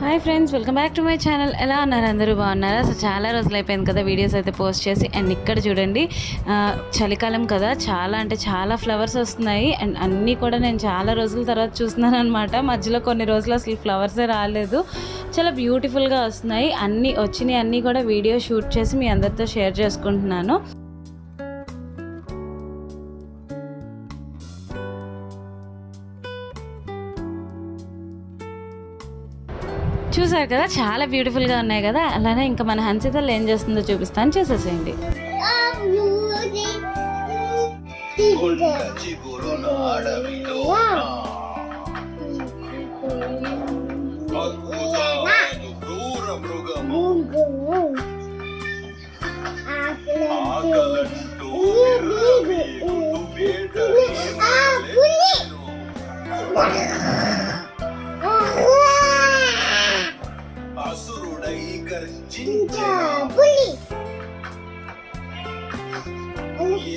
Hi friends welcome back to my channel. ఎలా ఉన్నారు అందరూ? బాగున్నారా? సో చాలా రోజులు అయిపోయింది కదా వీడియోస్ అయితే పోస్ట్ చేసి. అండ్ ఇక్కడ చూడండి చలికాలం కదా. చాలా అంటే చాలా ఫ్లవర్స్ వస్తున్నాయి. అండ్ అన్నీ కూడా నేను చాలా రోజుల తర్వాత చూస్తున్నాను అనమాట మధ్యలో కొన్ని రోజులు అసలు ఫ్లవర్సే రాలేదు. చాలా బ్యూటిఫుల్గా వస్తున్నాయి. అన్నీ వచ్చినాయి అన్నీ కూడా వీడియో షూట్ చేసి మీ అందరితో షేర్ చేసుకుంటున్నాను. చూసారు కదా చాలా బ్యూటిఫుల్గా ఉన్నాయి కదా. అలానే ఇంకా మన హన్సితలు ఏం చేస్తుందో చూపిస్తాను. చూసేసేయండి. ఆకలంటూ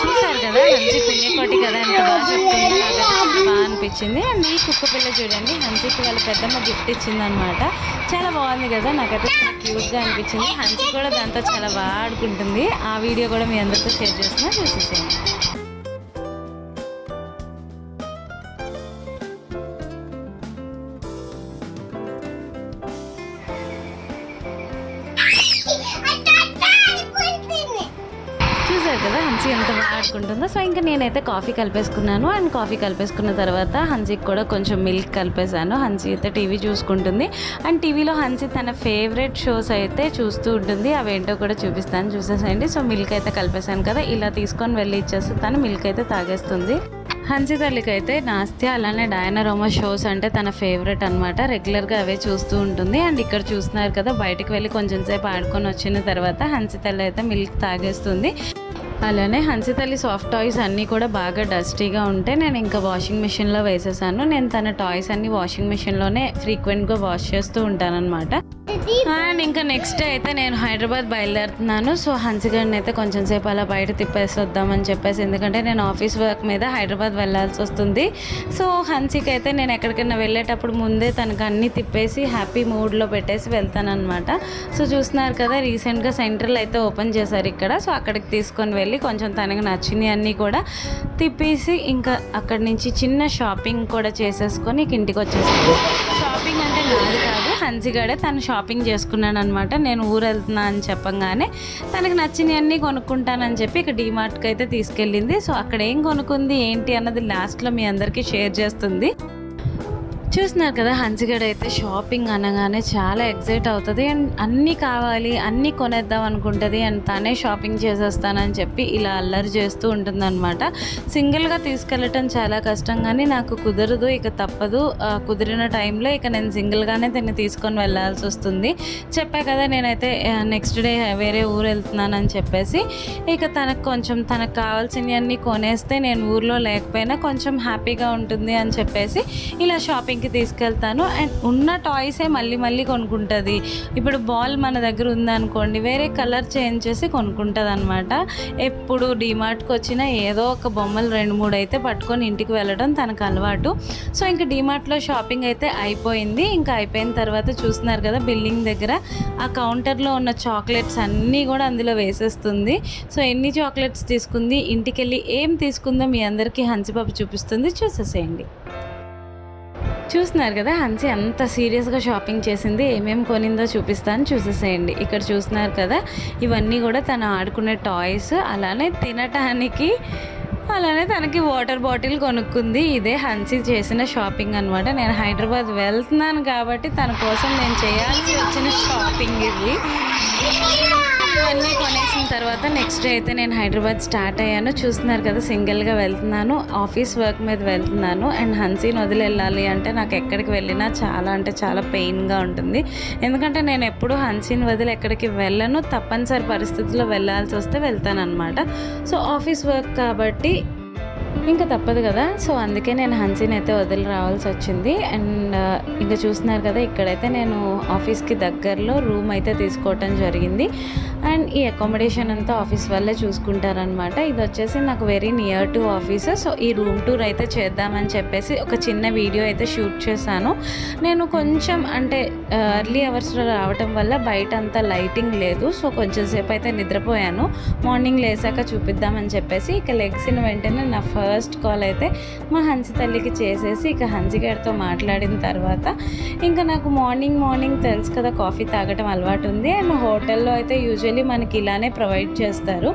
చూసారు కదా హంసి పుణ్యకోటి కదా ఎంత బాగా చెప్తుంది బాగా అనిపించింది. అండ్ ఈ కుక్క పిల్ల చూడండి. హంసికి వాళ్ళ పెద్దమ్మ గిఫ్ట్ ఇచ్చింది అనమాట చాలా బాగుంది కదా. నాకైతే చాలా క్యూట్గా అనిపించింది. హంసి కూడా దాంతో చాలా బాగా ఆడుకుంటుంది. ఆ వీడియో కూడా మీ అందరితో షేర్ చేస్తున్నా. చూసేసేయండి. చూసారు కదా హన్సీ ఎంత బాగా ఆడుకుంటుందో సో ఇంకా నేనైతే కాఫీ కలిపేసుకున్నాను. అండ్ కాఫీ కలిపేసుకున్న తర్వాత హన్సీకి కూడా కొంచెం మిల్క్ కలిపేశాను. హన్సీ అయితే టీవీ చూసుకుంటుంది. అండ్ టీవీలో హన్సీ తన ఫేవరెట్ షోస్ అయితే చూస్తూ ఉంటుంది. అవేంటో కూడా చూపిస్తాను. చూసేసేయండి. సో మిల్క్ అయితే కలిపేశాను కదా ఇలా తీసుకొని వెళ్ళి ఇచ్చేస్తే తను మిల్క్ అయితే తాగేస్తుంది. హన్సీ తల్లికి అయితే నాస్తి అలానే డయానా రోమా షోస్ అంటే తన ఫేవరెట్ అనమాట రెగ్యులర్గా అవే చూస్తూ ఉంటుంది. అండ్ ఇక్కడ చూస్తున్నారు కదా బయటకు వెళ్ళి కొంచెం సేపు ఆడుకొని వచ్చిన తర్వాత హన్సీ తల్లి అయితే మిల్క్ తాగేస్తుంది. అలానే హన్సితల్లి సాఫ్ట్ టాయ్స్ అన్నీ కూడా బాగా డస్టీగా ఉంటే నేను ఇంకా వాషింగ్ మిషన్లో వేసేసాను. నేను తన టాయ్స్ అన్ని వాషింగ్ మిషన్లోనే ఫ్రీక్వెంట్గా వాష్ చేస్తూ ఉంటానన్నమాట. అండ్ ఇంకా నెక్స్ట్ అయితే నేను హైదరాబాద్ బయలుదేరుతున్నాను. సో హన్సిగడ్ని అయితే కొంచెం సేపు అలా బయట తిప్పేసి వద్దామని చెప్పేసి ఎందుకంటే నేను ఆఫీస్ వర్క్ మీద హైదరాబాద్ వెళ్ళాల్సి వస్తుంది. సో హన్సికి అయితే నేను ఎక్కడికైనా వెళ్ళేటప్పుడు ముందే తనకు అన్నీ తిప్పేసి హ్యాపీ మూడ్లో పెట్టేసి వెళ్తానమాట సో చూస్తున్నారు కదా రీసెంట్గా సెంట్రల్ అయితే ఓపెన్ చేశారు ఇక్కడ. సో అక్కడికి తీసుకొని వెళ్ళి కొంచెం తనకు నచ్చినవి అన్నీ కూడా తిప్పేసి ఇంకా అక్కడి నుంచి చిన్న షాపింగ్ కూడా చేసేసుకొని ఇంటికి వచ్చేసాను. షాపింగ్ అంటే నాది కాదు హన్సిగాడే తను షాపింగ్ చేసుకున్నాను అనమాట నేను ఊరు వెళ్తున్నా అని చెప్పంగానే తనకు నచ్చినవన్నీ కొనుక్కుంటానని చెప్పి ఇక డీమార్ట్కి అయితే తీసుకెళ్ళింది. సో అక్కడ ఏం కొనుక్కుంది ఏంటి అన్నది లాస్ట్లో మీ అందరికీ షేర్ చేస్తుంది. చూస్తున్నారు కదా హన్సిగడ్ అయితే షాపింగ్ అనగానే చాలా ఎగ్జైట్ అవుతుంది. అండ్ అన్నీ కావాలి అన్నీ కొనేద్దాం అనుకుంటుంది అండ్ తనే షాపింగ్ చేసేస్తానని చెప్పి ఇలా అల్లరి చేస్తూ ఉంటుందన్నమాట. సింగిల్గా తీసుకెళ్ళటం చాలా కష్టం కానీ నాకు కుదరదు ఇక తప్పదు. కుదిరిన టైంలో ఇక నేను సింగిల్గానే దీన్ని తీసుకొని వెళ్ళాల్సి వస్తుంది. చెప్పా కదా నేనైతే నెక్స్ట్ డే వేరే ఊరు వెళ్తున్నానని చెప్పేసి ఇక తనకు కొంచెం తనకు కావాల్సినవన్నీ కొనేస్తే నేను ఊర్లో లేకపోయినా కొంచెం హ్యాపీగా ఉంటుంది అని చెప్పేసి ఇలా షాపింగ్ షాపింగ్కి తీసుకెళ్తాను. అండ్ ఉన్న టాయ్సే మళ్ళీ మళ్ళీ కొనుక్కుంటుంది. ఇప్పుడు బాల్ మన దగ్గర ఉందనుకోండి వేరే కలర్ చేంజ్ చేసి కొనుక్కుంటుంది అనమాట ఎప్పుడు డిమార్ట్కి వచ్చినా ఏదో ఒక బొమ్మలు రెండు మూడు అయితే పట్టుకొని ఇంటికి వెళ్ళడం తనకు అలవాటు. సో ఇంకా డిమార్ట్లో షాపింగ్ అయితే అయిపోయింది. ఇంకా అయిపోయిన తర్వాత చూస్తున్నారు కదా బిల్డింగ్ దగ్గర ఆ కౌంటర్లో ఉన్న చాక్లెట్స్ అన్నీ కూడా అందులో వేసేస్తుంది. సో ఎన్ని చాక్లెట్స్ తీసుకుంది ఇంటికి వెళ్ళి ఏం తీసుకుందో మీ అందరికీ హన్సిపాప చూపిస్తుంది. చూసేసేయండి. చూస్తున్నారు కదా హన్సీ అంత సీరియస్గా షాపింగ్ చేసింది. ఏమేమి కొనిందో చూపిస్తాను చూసేసేయండి. ఇక్కడ చూస్తున్నారు కదా ఇవన్నీ కూడా తను ఆడుకునే టాయ్స్ అలానే తినటానికి అలానే తనకి వాటర్ బాటిల్ కొనుక్కుంది. ఇదే హన్సీ చేసిన షాపింగ్ అనమాట నేను హైదరాబాద్ వెళ్తున్నాను కాబట్టి తన కోసం నేను చేయాల్సి వచ్చిన షాపింగ్ ఇది. ఇవన్నీ కొనేసిన తర్వాత నెక్స్ట్ డే అయితే నేను హైదరాబాద్ స్టార్ట్ అయ్యాను. చూస్తున్నారు కదా సింగిల్గా వెళ్తున్నాను ఆఫీస్ వర్క్ మీద వెళ్తున్నాను. అండ్ హన్సీని వదిలి వెళ్ళాలి అంటే నాకు ఎక్కడికి వెళ్ళినా చాలా అంటే చాలా పెయిన్గా ఉంటుంది. ఎందుకంటే నేను ఎప్పుడూ హన్సీని వదిలి ఎక్కడికి వెళ్ళను. తప్పనిసరి పరిస్థితుల్లో వెళ్ళాల్సి వస్తే వెళ్తాను అనమాట సో ఆఫీస్ వర్క్ కాబట్టి ఇంకా తప్పదు కదా. సో అందుకే నేను హన్సీని అయితే వదిలి రావాల్సి వచ్చింది. అండ్ ఇంకా చూస్తున్నారు కదా ఇక్కడైతే నేను ఆఫీస్కి దగ్గరలో రూమ్ అయితే తీసుకోవటం జరిగింది. అండ్ ఈ అకామిడేషన్ అంతా ఆఫీస్ వల్లే చూసుకుంటారనమాట ఇది వచ్చేసి నాకు very near to office. So ఈ రూమ్ టూర్ అయితే చేద్దామని చెప్పేసి ఒక చిన్న వీడియో అయితే షూట్ చేశాను. నేను కొంచెం అంటే ఎర్లీ అవర్స్లో రావటం వల్ల బయట అంతా లైటింగ్ లేదు. సో కొంచెం సేపు అయితే నిద్రపోయాను. మార్నింగ్ లేసాక చూపిద్దామని చెప్పేసి ఇక లెగ్సిన వెంటనే నా ఫస్ట్ ఫస్ట్ కాల్ అయితే మా హన్సి తల్లికి చేసేసి ఇక హన్సి గారితో మాట్లాడిన తర్వాత ఇంకా నాకు మార్నింగ్ మార్నింగ్ తెలుసు కదా కాఫీ తాగటం అలవాటు ఉంది. అండ్ హోటల్లో అయితే యూజువల్లీ మనకి ఇలానే ప్రొవైడ్ చేస్తారు.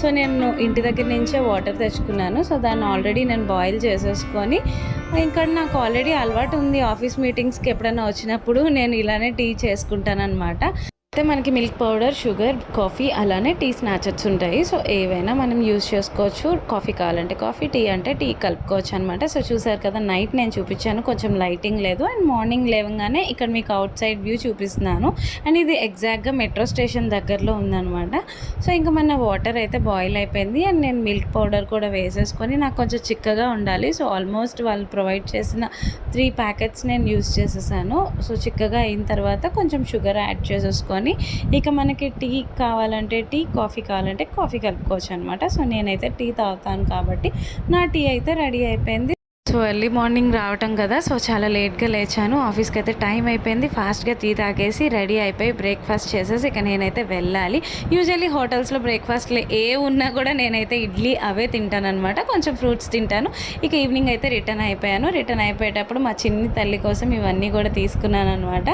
సో నేను ఇంటి దగ్గర నుంచే వాటర్ తెచ్చుకున్నాను. సో దాన్ని ఆల్రెడీ నేను బాయిల్ చేసేసుకొని ఇంకా నాకు ఆల్రెడీ అలవాటు ఉంది. ఆఫీస్ మీటింగ్స్కి ఎప్పుడైనా వచ్చినప్పుడు నేను ఇలానే టీ చేసుకుంటాను అనమాట అయితే మనకి మిల్క్ పౌడర్ షుగర్ కాఫీ అలానే టీ స్నాచర్స్ ఉంటాయి. సో ఏవైనా మనం యూస్ చేసుకోవచ్చు. కాఫీ కావాలంటే కాఫీ టీ అంటే టీ కలుపుకోవచ్చు అనమాట సో చూసారు కదా నైట్ నేను చూపించాను. కొంచెం లైటింగ్ లేదు. అండ్ మార్నింగ్ లేవగానే ఇక్కడ మీకు అవుట్ సైడ్ వ్యూ చూపిస్తున్నాను. అండ్ ఇది ఎగ్జాక్ట్గా మెట్రో స్టేషన్ దగ్గరలో ఉందనమాట సో ఇంకా మన వాటర్ అయితే బాయిల్ అయిపోయింది. అండ్ నేను మిల్క్ పౌడర్ కూడా వేసేసుకొని నాకు కొంచెం చిక్కగా ఉండాలి. సో ఆల్మోస్ట్ వాళ్ళు ప్రొవైడ్ చేసిన త్రీ ప్యాకెట్స్ నేను యూస్ చేసేసాను. సో చిక్కగా అయిన తర్వాత కొంచెం షుగర్ యాడ్ చేసేసుకొని ఇక మనకి టీ కావాలంటే టీ కాఫీ కావాలంటే కాఫీ కలుపుకోవచ్చు అనమాట సో నేనైతే టీ తాగుతాను కాబట్టి నా టీ అయితే రెడీ అయిపోయింది. సో ఎర్లీ మార్నింగ్ రావటం కదా సో చాలా లేట్గా లేచాను. ఆఫీస్కి అయితే టైం అయిపోయింది. ఫాస్ట్గా టీ తాగేసి రెడీ అయిపోయి బ్రేక్ఫాస్ట్ చేసేసి ఇక నేనైతే వెళ్ళాలి. యూజువల్లీ హోటల్స్లో బ్రేక్ఫాస్ట్లో ఏ ఉన్నా కూడా నేనైతే ఇడ్లీ అవే తింటానమాట కొంచెం ఫ్రూట్స్ తింటాను. ఇక ఈవినింగ్ అయితే రిటర్న్ అయిపోయాను. రిటర్న్ అయిపోయేటప్పుడు మా చిన్ని తల్లి కోసం ఇవన్నీ కూడా తీసుకున్నాను అనమాట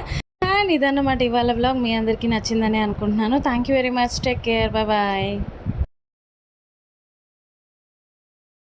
ఇదన్నమాట ఇవాళ బ్లాగ్ మీ అందరికీ నచ్చిందని అనుకుంటున్నాను. Thank you very much take care bye